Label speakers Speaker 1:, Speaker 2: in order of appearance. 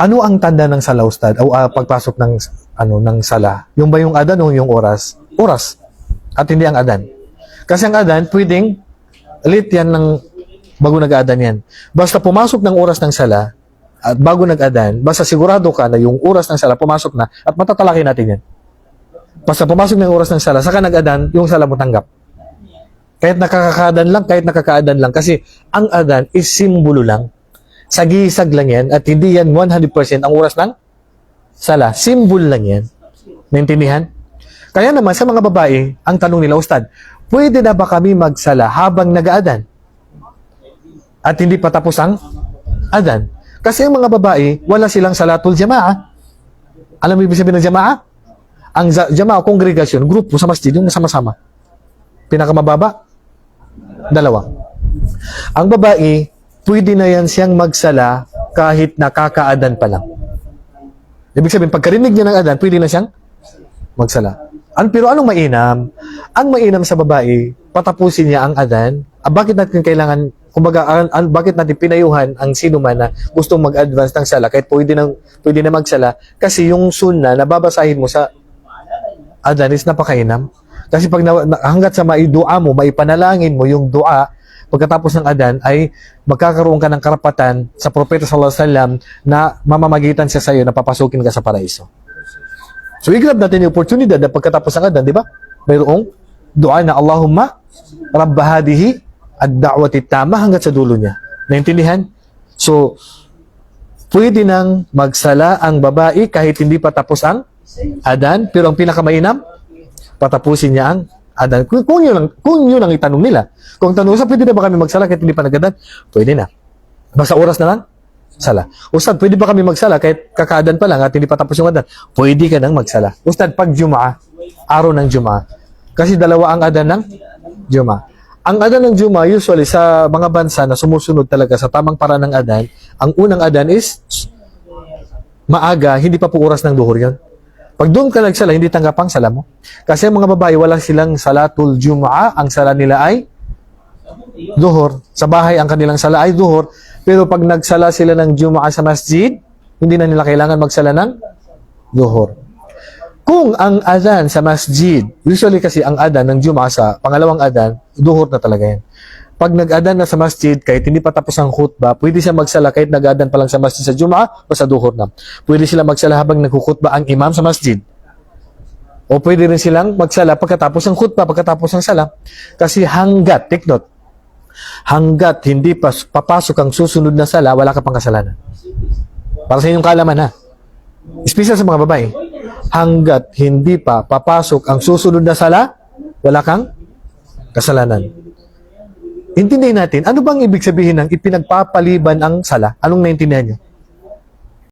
Speaker 1: Ano ang tanda ng sala, Ustad? O ah, pagpasok ng, ano, ng sala? Yung ba yung adan o yung oras? Oras. At hindi ang adan. Kasi ang adan, pwedeng late yan ng bago nag-adan yan. Basta pumasok ng oras ng sala, at bago nag-adan, basta sigurado ka na yung oras ng sala pumasok na at matatalaki natin yan. Basta pumasok ng oras ng sala, saka nag-adan, yung sala mo tanggap. Kahit nakakaadan lang, kahit nakakaadan lang. Kasi ang adan is simbolo lang. Sagisag lang yan at hindi yan 100% ang oras ng sala. Symbol lang yan. Naintindihan? Kaya naman sa mga babae, ang tanong nila, Ustad, pwede na ba kami magsala habang nag-aadan? At hindi pa tapos ang adan. Kasi ang mga babae, wala silang salatul jamaa. Alam mo ibig sabihin ng jamaa? Ang jamaa, kongregasyon, grupo sa masjid, yung sama-sama. Pinakamababa, dalawa. Ang babae, pwede na yan siyang magsala kahit nakakaadan pa lang. Ibig sabihin, pagkarinig niya ng adan, pwede na siyang magsala. An, pero anong mainam? Ang mainam sa babae, patapusin niya ang adan. Ah, bakit natin kailangan, kumbaga, an- bakit natin pinayuhan ang sino man na gustong mag-advance ng sala kahit pwede, nang, pwede na magsala? Kasi yung sunna na babasahin mo sa adan is napakainam. Kasi pag na- hanggat sa maidua mo, maipanalangin mo yung dua, pagkatapos ng adan ay magkakaroon ka ng karapatan sa propeta sallallahu alaihi wasallam na mamamagitan siya sa iyo na papasukin ka sa paraiso. So, i-grab natin yung opportunity na pagkatapos ng adan, di ba? Mayroong dua na Allahumma Rabba hadihi ad-da'wati tama hanggat sa dulo niya. Naintindihan? So, pwede nang magsala ang babae kahit hindi pa tapos ang adan, pero ang pinakamainam, patapusin niya ang adan. Kung, kung, yun ang, kung yun ang itanong nila. Kung tanong sa pwede na ba kami magsala kahit hindi pa nagadan? Pwede na. Basta oras na lang, sala. Ustad, pwede ba kami magsala kahit kakaadan pa lang at hindi pa tapos yung adan? Pwede ka nang magsala. Ustad, pag Jumaa, araw ng Jumaa, kasi dalawa ang adan ng Jumaa. Ang adan ng Jumaa, usually sa mga bansa na sumusunod talaga sa tamang paraan ng adan, ang unang adan is maaga, hindi pa po oras ng duhur yun. Pag doon ka nagsala, hindi tanggap ang sala mo. Kasi mga babae, wala silang salatul Jumaa. Ang sala nila ay duhur. Sa bahay, ang kanilang sala ay duhur. Pero pag nagsala sila ng Jumaa sa masjid, hindi na nila kailangan magsala ng duhur. Kung ang adan sa masjid, usually kasi ang adan ng Jumaa sa pangalawang adan, duhur na talaga yan. Pag nag-adan na sa masjid, kahit hindi pa tapos ang khutbah, pwede siya magsala kahit nag-adan pa lang sa masjid sa Jumaa o sa duhur na. Pwede sila magsala habang nagkukhutbah ang imam sa masjid. O pwede rin silang magsala pagkatapos ng khutbah, pagkatapos ng sala. Kasi hanggat, take note, hanggat hindi pa papasok ang susunod na sala, wala ka pang kasalanan. Para sa inyong kaalaman ha. Especially sa mga babae. Hanggat hindi pa papasok ang susunod na sala, wala kang kasalanan. Intindihin natin, ano bang ibig sabihin ng ipinagpapaliban ang sala? Anong naintindihan nyo?